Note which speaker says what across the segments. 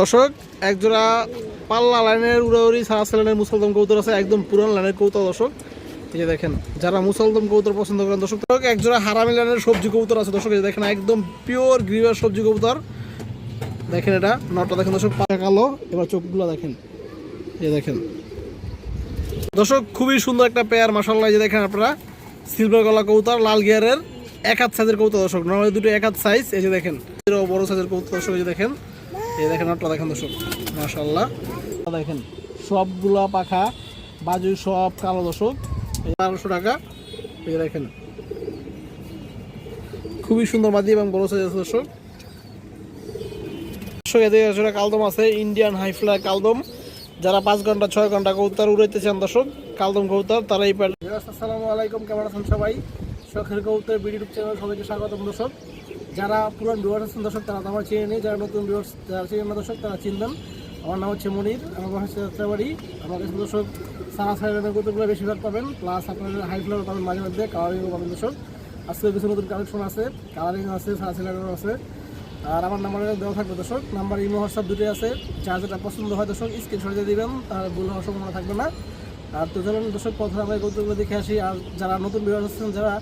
Speaker 1: দর্শক, একজোড়া পাল্লা লাইনের উড়াউড়ি সারা লাইনের মুসলদম কৌতর আছে, একদম পুরান লাইনের কৌতর দর্শক। এই যে দেখেন, যারা মুসলদম কৌতর পছন্দ করেন, দর্শক একজোড়া হারামি লাইনের সবজি কৌতর আছে দর্শক, এই দেখেন, একদম পিওর গ্রিভার সবজি কৌতর দেখেন এটা নটা দেখেন দর্শক, পাকা কালো, এবার চোখগুলো দেখেন। এই দেখেন। দর্শক, খুবই সুন্দর একটা পেয়ার মাসাল্লাহ যে দেখেন আপনারা সিলভার গলা কৌতর লাল গিয়ারের এক হাত সাইজের কৌতর দর্শক, নর্মালি দুটো এক হাত সাইজ এই যে দেখেন, বড় সাইজের কৌতর দর্শক, এই যে দেখেন। এই দেখেন দেখেন দর্শক দেখেন, সবগুলা পাখা, বাজু সব কালো দর্শক বারোশো টাকা। এই দেখেন, খুবই সুন্দর মাদি এবং বড় সাইজ আছে দর্শক। আসলে কালদম আছে ইন্ডিয়ান হাইফ্লাই কালদম। যারা পাঁচ ঘণ্টা, ছয় ঘণ্টা কৌতার উড়াইতে চান দর্শক, কালদম কৌতার তারা এই আসসালামু আলাইকুম, কেমন আছেন সবাই? শখের কৌতার ইউটিউব চ্যানেল সবাইকে স্বাগতম দর্শক। যারা পুরান ভিউয়ার্স আছেন, দর্শক, তারা তো আমার চিনে নেই। যারা নতুন ভিউয়ার্স যারা চিনেন না দর্শক, তারা চিনবেন। আমার নাম হচ্ছে মনির, আমার বাসা হচ্ছে যাত্রাবাড়ি আমার কাছে দর্শক, সারা সাইডের কৌতুকগুলো বেশিরভাগ পাবেন প্লাস আপনাদের হাই ফ্লোর পাবেন মাঝে মধ্যে কালারিংও পাবেন দর্শক। আজকে কিছু নতুন কালেকশন আছে কালারিং আছে, সারা সাইডেরও আছে। আর আমার নাম্বারে দেওয়া থাকবে দর্শক নাম্বার ইমো হোয়াটসঅ্যাপ দুটোই আছে। যার যেটা পছন্দ হয় দর্শক স্ক্রিনশট দিয়ে দিবেন, তার ভুল হওয়ার সম্ভাবনা থাকবে না। আর তো চলুন দর্শক, প্রথমে আমরা কৌতুকগুলো দেখে আসি। আর যারা নতুন ভিডিও আছেন, যারা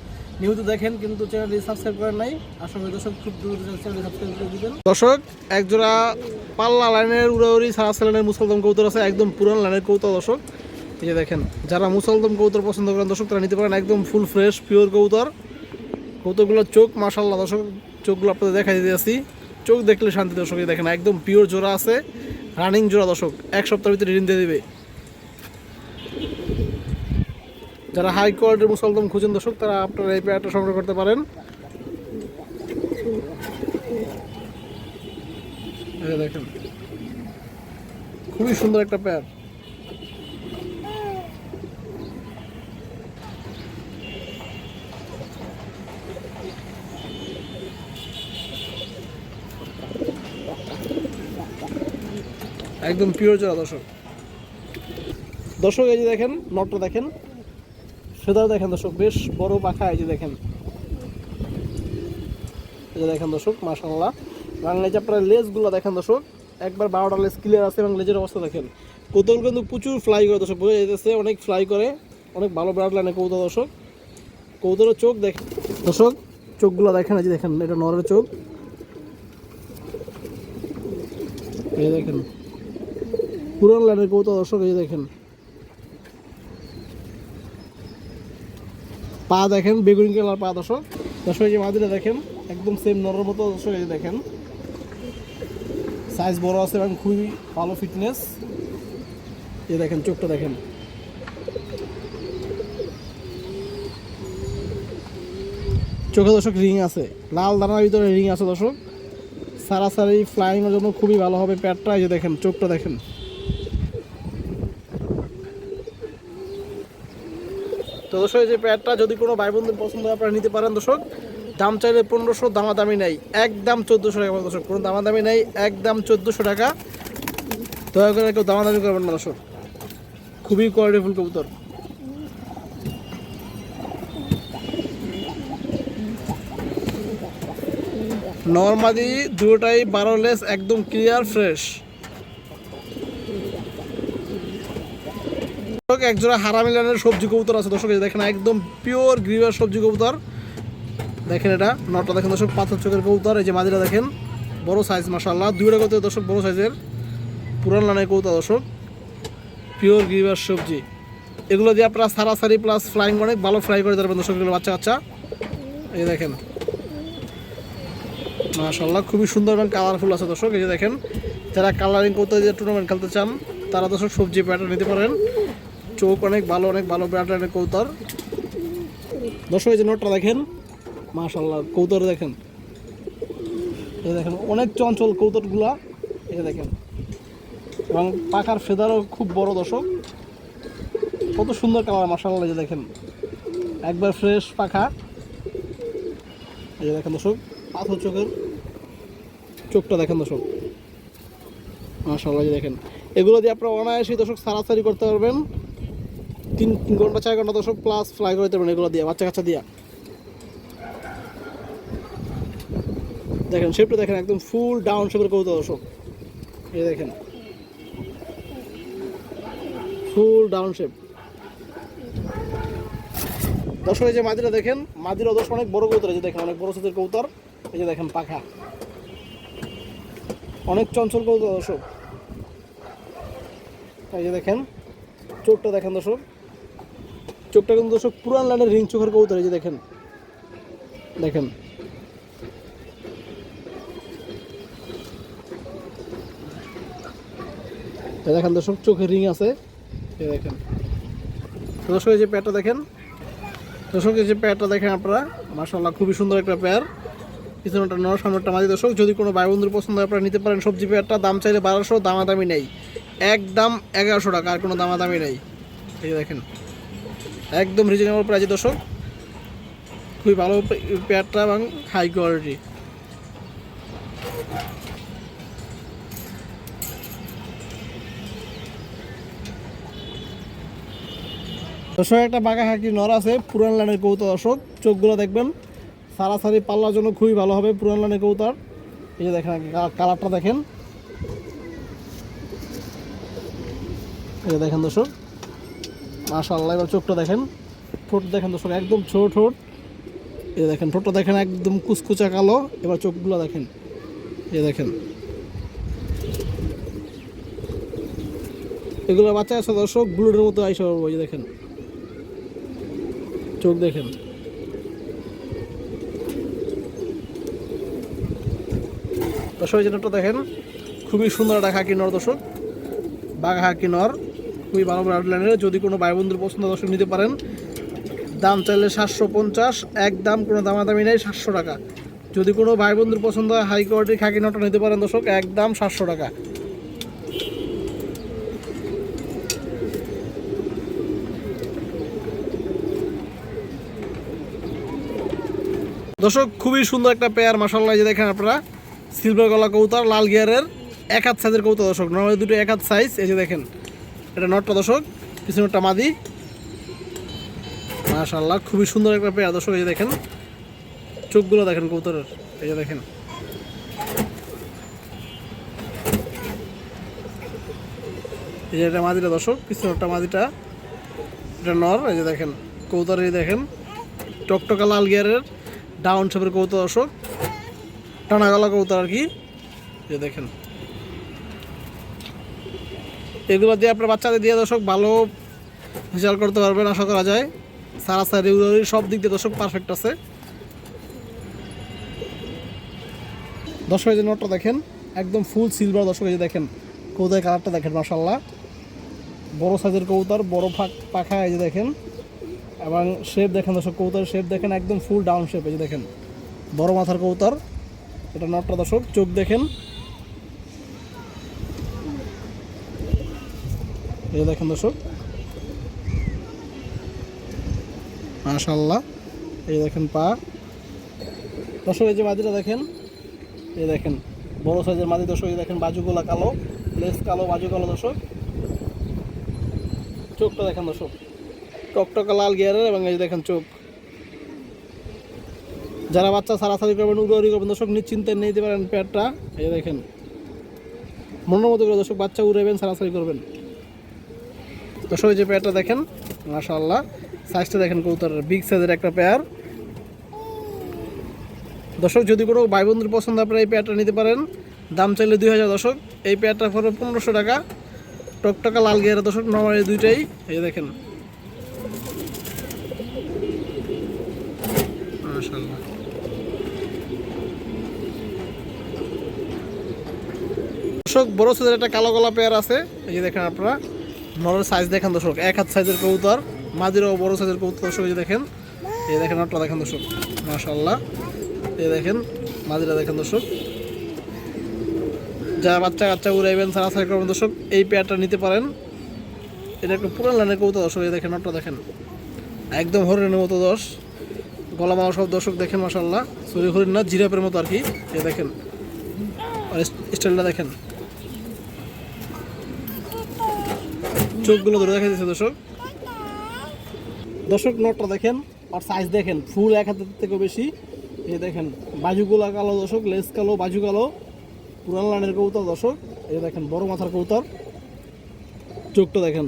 Speaker 1: নিয়মিত দেখেন, কিন্তু চ্যানেলটি সাবস্ক্রাইব করেন নাই। আশা করি দর্শক খুব দ্রুত চ্যানেলটি সাবস্ক্রাইব করে দিবেন। দর্শক, একজোড়া পাল্লা লাইনের উড়াউড়ি সারা লাইনের মুসলদম কৌতর আছে, একদম পুরান লাইনের কৌতর দর্শক। এই যে দেখেন, যারা মুসলদম কৌতর পছন্দ করেন, দর্শক, তারা নিতে পারেন একদম ফুল ফ্রেশ পিওর কৌতর কৌতরগুলোর চোখ মাশাল্লাহ দর্শক, চোখগুলো আপনাদের দেখা দিতে আসি চোখ দেখলে শান্তি দর্শক দেখেন, একদম পিওর জোড়া আছে। রানিং জোড়া দর্শক, এক সপ্তাহের ভিতরে ঋণ দিয়ে দেবে। যারা হাই কোয়ালিটির মুসলদম খুঁজেন দর্শক, তারা আপনারা এই পেয়ারটা সংগ্রহ করতে পারেন। দেখেন, খুবই সুন্দর একটা পেয়ার। একদম পিওর জোড়া দর্শক। দর্শক, এই যে দেখেন নটটা দেখেন। ফেদার দেখেন দর্শক, বেশ বড় পাখা এই যে দেখেন। এই যে দেখেন দর্শক মাশাল্লাহ বাংলা যে আপনার লেজগুলো দেখেন দর্শক, একবার বারোটা লেজ ক্লিয়ার আছে এবং লেজের অবস্থা দেখেন। কৌতল কিন্তু প্রচুর ফ্লাই করে দর্শক, বোঝা যেতেছে অনেক ফ্লাই করে, অনেক ভালো ব্রাড লাইনে কৌতল দর্শক। কৌতলের চোখ দেখেন দর্শক, চোখগুলো দেখেন, এই যে দেখেন, এটা নরের চোখ। এই দেখেন, পুরান লাইনের কৌতল দর্শক, এই দেখেন। পা দেখেন, বেগুনি কালার পা দর্শক। দর্শক, এই যে মাদিটা দেখেন, একদম সেম নরের মতো দর্শক, এই দেখেন। সাইজ বড় আছে এবং খুবই ভালো ফিটনেস এই দেখেন, চোখটা দেখেন। চোখে দর্শক রিং আছে। লাল দানার ভিতরে রিং আছে দর্শক। সারাসারি ফ্লাইংয়ের জন্য খুবই ভালো হবে প্যাডটা এই যে দেখেন, চোখটা দেখেন। তো দর্শক যে প্যাডটা যদি কোনো ভাই বন্ধুর পছন্দ হয়, আপনারা নিতে পারেন দর্শক। দাম চাইলে পনেরোশো, দামাদামি নেই। একদম চোদ্দোশো টাকা দর্শক, কোনো দামাদামি নেই, একদম চোদ্দোশো টাকা। দয়া করে কেউ দামাদামি করবেন না দর্শক। খুবই কোয়ালিটিফুল কবুতর। নর্মালি দুটোটাই বারো লেস, একদম ক্লিয়ার ফ্রেশ দর্শক একজোড়া হারামি লাইনের সবজি কবুতর আছে। দর্শক দেখেন, একদম পিওর গ্রিভার সবজি কবুতর। দেখেন এটা নটা দেখেন, দর্শক, পাথর চোখের কবুতর। এই যে মাদিরা দেখেন, বড় সাইজ মাসাল্লাহ দুইটা কত দর্শক, বড় সাইজের পুরান লানের কবুতর, দর্শক। পিওর গ্রিভার সবজি। এগুলো দিয়ে আপনারা সারাসারি প্লাস ফ্লাইং অনেক ভালো ফ্রাই করে দেবেন দর্শক, এগুলো বাচ্চা বাচ্চা এই দেখেন। মাশাল্লাহ খুবই সুন্দর এবং কালারফুল আছে, দর্শক। এই যে দেখেন, যারা কালারিং করতে যে টুর্নামেন্ট খেলতে চান, তারা দর্শক সবজি প্যাটার্ন নিতে পারেন। চোখ অনেক ভালো অনেক ভালো প্যাটার্নের কৌতর। দর্শক যে নোটটা দেখেন মাশাল্লাহ কৌতর দেখেন। এই দেখেন, অনেক চঞ্চল কৌতরগুলা যে দেখেন। এবং পাখার ফেদারও খুব বড় দর্শক। কত সুন্দর কালার মাশাল্লাহ যে দেখেন। একবার ফ্রেশ পাখা। এই যে দেখেন দর্শক, পাথর চোখের চোখটা দেখেন দর্শক। মাশাল্লাহ যে দেখেন। এগুলো দিয়ে আপনারা অনায়াসেই দর্শক সারাসারি করতে পারবেন। তিন ঘণ্টা চার ঘণ্টা দর্শক প্লাস ফ্লাই করতে পারবেন এগুলো দিয়ে, বাচ্চা কাচ্চা দিয়া। দেখেন শেপটা দেখেন, একদম ফুল ডাউন শেপের কৌতো দর্শক। এই দেখেন। ফুল ডাউন শেপ দর্শক, এই যে মাদিরা দেখেন, মাদিরা দশ অনেক বড় কৌতর এই যে দেখেন, অনেক বড় সাইজের কৌতর এই যে দেখেন, পাখা। অনেক চঞ্চল কৌতর দর্শক। এই যে দেখেন, চোখটা দেখেন দর্শক। চোখটা কিন্তু দর্শক পুরান লাইনের রিং চোখের কৌতর এই যে দেখেন। দেখেন। দেখেন দর্শক চোখের রিং আছে। দেখেন। দর্শক, এই যে প্যাটটা দেখেন। দর্শক, এই যে প্যাটটা দেখেন আপনারা মার্শাল্লাহ খুবই সুন্দর একটা পেয়ার। পিছনেটা নর সামনেটা মাঝে দর্শক, যদি কোনো ভাই বন্ধুর পছন্দ হয়, আপনারা নিতে পারেন সবজি পেয়ারটা। দাম চাইলে বারোশো, দামাদামি নেই। একদম এগারোশো টাকা, আর কোনো দামাদামি নেই। এই দেখেন। একদম রিজনেবল প্রাইজে দর্শক। খুবই ভালো পেয়ারটা এবং হাই কোয়ালিটি দর্শক, একটা বাঘা হাঁকি নর আছে, পুরান লাইনের কৌতা দর্শক। চোখগুলো দেখবেন, সারাসারি পাল্লার জন্য খুবই ভালো হবে পুরান লাইনের কৌতার এই যে দেখেন কালারটা দেখেন। এই দেখেন, দর্শক। মাশাআল্লাহ, এবার চোখটা দেখেন। ঠোঁট দেখেন দর্শক, একদম ছোট ঠোঁট। যে দেখেন, ঠোঁটটা দেখেন, একদম কুচকুচা কালো। এবার চোখগুলো দেখেন। যে দেখেন। এগুলো বাচ্চা আছে দর্শক, ব্লুডের মতো আইসা এই দেখেন। চোখ দেখেন। দর্শক, এই দেখেন, খুবই সুন্দর একটা হাকি নর দর্শক, বাঘা হাকি নর খুবই ভালো ব্রাড লাইনের যদি কোনো ভাই বন্ধুর পছন্দ দর্শক নিতে পারেন, দাম চাইলে সাতশো পঞ্চাশ এক দাম কোনো দামাদামি নেই, সাতশো টাকা। যদি কোনো ভাই বন্ধুর পছন্দ হয় হাই কোয়ালিটির খাকি নটটা নিতে পারেন দর্শক এক দাম সাতশো টাকা। দর্শক, খুবই সুন্দর একটা পেয়ার মাসাল্লাহ যে দেখেন আপনারা। সিলভার গলা কৌতার লাল গিয়ারের এক হাত সাইজের কৌতা দর্শক। নর্মালি দুটো এক হাত সাইজ এই যে দেখেন। এটা নটটা দর্শক পিছনেরটা মাদি। মাশাল্লাহ খুবই সুন্দর একটা পেয়ার দর্শক, এই যে দেখেন। চোখগুলো দেখেন কৌতরের এই যে দেখেন। এই যে এটা মাদিটা দর্শক পিছনেরটা মাদিটা। এটা নর, এই যে দেখেন কৌতার এই দেখেন। টকটকা লাল গিয়ারের, ডাউন শেপের কৌতা দর্শক। টানা গলা কৌতা আর কি। যে দেখেন। এগুলো দিয়ে আপনার বাচ্চাদের দিয়ে দর্শক ভালো রেজাল্ট করতে পারবেন, আশা করা যায়। সারা সারি উড়ি সব দিক দিয়ে দর্শক পারফেক্ট আছে। দর্শক যে নোটটা দেখেন, একদম ফুল সিলভার দর্শক এই যে দেখেন কৌতার কালারটা দেখেন মাসাল্লাহ বড় সাইজের কৌতার, বড় ফাঁক, পাখা এই যে দেখেন। এবং শেপ দেখেন দর্শক, কৌতার শেপ দেখেন, একদম ফুল ডাউন শেপ এই যে দেখেন। বড় মাথার কৌতার, এটা নটটা দর্শক, চোখ দেখেন। এই দেখেন দর্শক। মাশাল্লাহ এই দেখেন পা। দর্শক, এই যে মাদিটা দেখেন, এই দেখেন, বড় সাইজের মাদি দর্শক, এই দেখেন বাজুগুলা কালো, লেস কালো, বাজু কালো দর্শক। চোখটা দেখেন দর্শক, টকটকা লাল গিয়ারের এবং এই দেখেন চোখ। যারা বাচ্চা সারাসারি করবেন উড়ি করবেন, দর্শক, নিশ্চিন্তে নিয়ে দিতে পারেন পেয়ারটা এই দেখেন, মনের মতো করে দর্শক, বাচ্চা উড়াবেন সারাসারি করবেন। দর্শক যে পেয়ারটা দেখেন, মাশাআল্লাহ। সাইজটা দেখেন কৌতারের বিগ সাইজের একটা পেয়ার দর্শক, যদি কোনো ভাই বন্ধুর পছন্দ, আপনারা এই পেয়ারটা নিতে পারেন। দাম চাইলে দুই হাজার, দর্শক। এই পেয়ারটা পড়বে পনেরোশো টাকা। টকটকা লাল গিয়ারের দর্শক নর্মালি দুইটাই। এই দেখেন। দর্শক, বড় সাইজের একটা কালো গলা পেয়ার আছে। এই যে দেখেন আপনারা। নরের সাইজ দেখেন দর্শক, এক হাত সাইজের কবুতর মাদিরও বড় সাইজের কবুতর, দর্শক দেখেন, এই দেখেন নটটা দেখেন দর্শক, মাশাআল্লাহ, এই দেখেন মাদিরা দেখেন দর্শক। যারা বাচ্চা কাচ্চা উড়াইবেন সারাসারি করবেন দর্শক, এই পেয়ারটা নিতে পারেন। এটা একটা পুরান লাইনের কবুতর, দর্শক, এই দেখেন নটটা দেখেন। একদম হরিণের মতো দশ, গলা মাও সব দর্শক দেখেন মাসাল্লাহ সরি, হরিণ না জিরাপের মতো আর কি, এই দেখেন। আর স্টাইলটা দেখেন। চোখগুলো ধরে দেখা যাচ্ছে দর্শক। দর্শক, নোটটা দেখেন আর সাইজ দেখেন, ফুল এক হাতের থেকেও বেশি। এই দেখেন, বাজুগুলা কালো দর্শক, লেস কালো, বাজু কালো। পুরান লাইনের কবুতর দর্শক, এই দেখেন, বড় মাথার কবুতর। চোখটা দেখেন।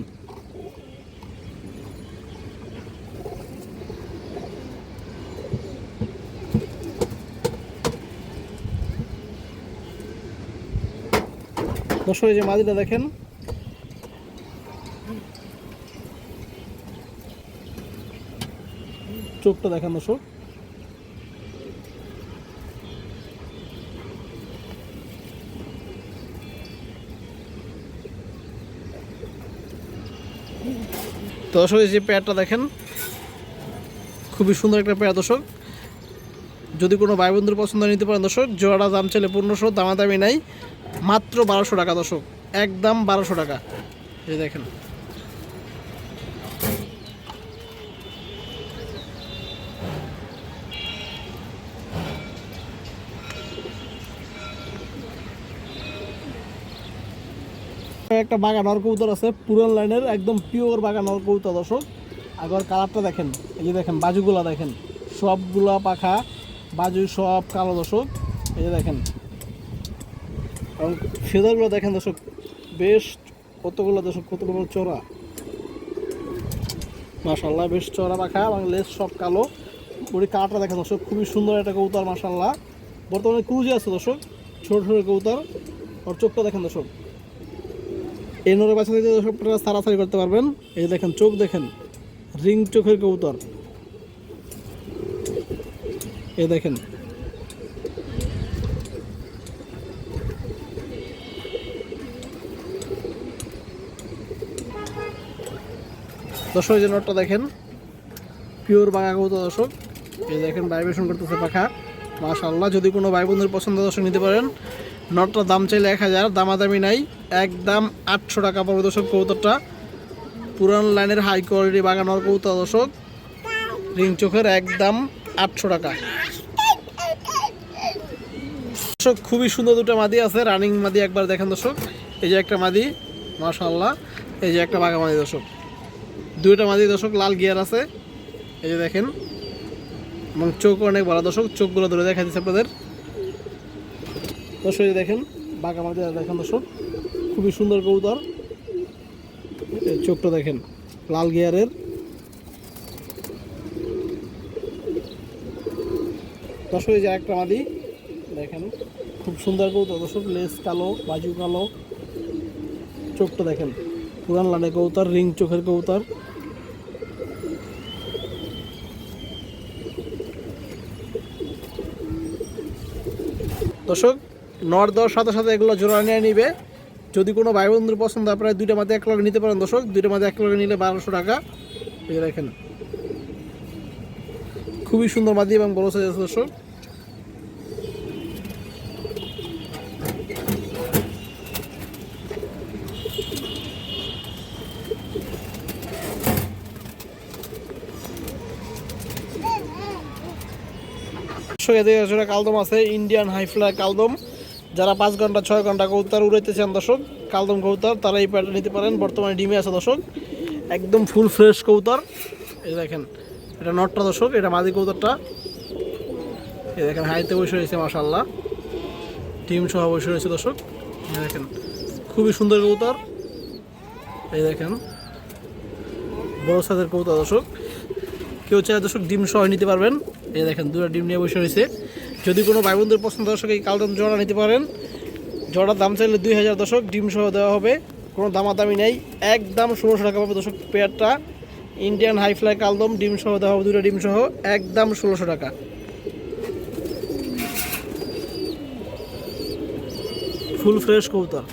Speaker 1: দর্শক, এই যে মাদিটা দেখেন চোখটা দেখানো তো দর্শক, এই যে পেয়ারটা দেখেন, খুবই সুন্দর একটা পেয়ার দর্শক। যদি কোনো ভাই বন্ধুর পছন্দ নিতে পারেন দর্শক, জোড়াটা দাম চাইলে পনেরোশো, দামাদামি নাই, মাত্র বারোশো টাকা দর্শক, একদম বারোশো টাকা। এই দেখেন। একটা বাগানর কবুতর আছে, পুরান লাইনের একদম পিওর বাগানর কবুতর দর্শক। আগর কালারটা দেখেন, এই যে দেখেন, বাজুগুলা দেখেন। সবগুলা পাখা, বাজু সব কালো, দর্শক। এই যে দেখেন। এবং ফেদারগুলো দেখেন, দর্শক, বেশ কতগুলো, দর্শক, কতগুলো চড়া। মাশাল্লাহ বেশ চড়া পাখা এবং লেস সব কালো। বড়ি কালারটা দেখেন, দর্শক, খুবই সুন্দর একটা কবুতর মাশাল্লাহ বর্তমানে ক্রুজে আছে, দর্শক, ছোট ছোট কবুতর। ওর চোখটা দেখেন, দর্শক। এই নোরের বাচ্চা থেকে আপনারা সারাসারি করতে পারবেন, এই দেখেন, চোখ দেখেন, রিং চোখের কবুতর। এ দেখেন। দর্শক যে নোটটা দেখেন পিওর বাঘা কবুতর, দর্শক। এই দেখেন ভাইব্রেশন করতেছে পাখা। মাশাল্লাহ যদি কোনো ভাই বন্ধুর পছন্দ, দর্শক, নিতে পারেন। নটটার দাম চাইলে এক হাজার, দামাদামি নাই। একদম আটশো টাকা পড়বে দর্শক কবুতরটা। পুরান লাইনের হাই কোয়ালিটি বাগানোর কবুতর দর্শক। রিং চোখের একদম আটশো টাকা। দর্শক, খুবই সুন্দর দুটো মাদি আছে। রানিং মাদি একবার দেখেন দর্শক। এই যে একটা মাদি মাশাল্লাহ এই যে একটা বাঘা মাদি দর্শক। দুইটা মাদি দর্শক, লাল গিয়ার আছে। এই যে দেখেন। এবং চোখ অনেক বড় দর্শক, চোখগুলো ধরে দেখা দিচ্ছে আপনাদের। দর্শক দেখেন, বাঘা মাদি দেখেন দর্শক। খুবই সুন্দর কবুতর। চোখটা দেখেন, লাল গিয়ারের। দর্শক, এই যে একটা মাদি দেখেন, খুব সুন্দর কবুতর। দর্শক, লেস কালো, বাজু কালো। চোখটা দেখেন, পুরান লানে কবুতর, রিং চোখের কবুতর। দর্শক নর দেওয়ার সাথে সাথে এগুলো জোড়া নিয়ে নিবে। যদি কোনো ভাই বন্ধুর পছন্দ, আপনারা দুইটা মাঝে এক লগে নিতে পারেন, দর্শক। দুইটা মাঝে এক লগে নিলে বারোশো টাকা। এই দেখেন। খুবই সুন্দর মাদি এবং বড় সাইজ আছে, দর্শক। কালদম আছে। ইন্ডিয়ান হাইফ্লাই কালদম। যারা পাঁচ ঘণ্টা, ছয় ঘণ্টা কবুতর উড়াইতেছেন দর্শক, কালদম কবুতর, তারা এই প্যাডটা নিতে পারেন। বর্তমানে ডিমে আছে দর্শক। একদম ফুল ফ্রেশ কবুতর। এই দেখেন, এটা নটটা দর্শক, এটা মাদি কবুতরটা। এই দেখেন, হাইতে বসে রয়েছে মাসাল্লাহ ডিম সহ বসে রয়েছে দর্শক। এই দেখেন, খুবই সুন্দর কবুতর। এই দেখেন, বড় সাইজের কবুতর দর্শক। কেউ চায় দর্শক, ডিম সহ নিতে পারবেন। এই দেখেন দুটো ডিম নিয়ে বসে রয়েছে। যদি কোনো ভাই বন্ধুর পছন্দ দর্শক, এই কালদম জোড়া নিতে পারেন। জোড়ার দাম চাইলে দুই হাজার দশক ডিম সহ দেওয়া হবে। কোনো দামাদামি নেই। একদম ষোলোশো টাকা পাবে দর্শক পেয়ারটা। ইন্ডিয়ান হাই ফ্লাই কালদম ডিম সহ দেওয়া হবে দুটো ডিম সহ। একদম ষোলোশো টাকা। ফুল ফ্রেশ কবুতর।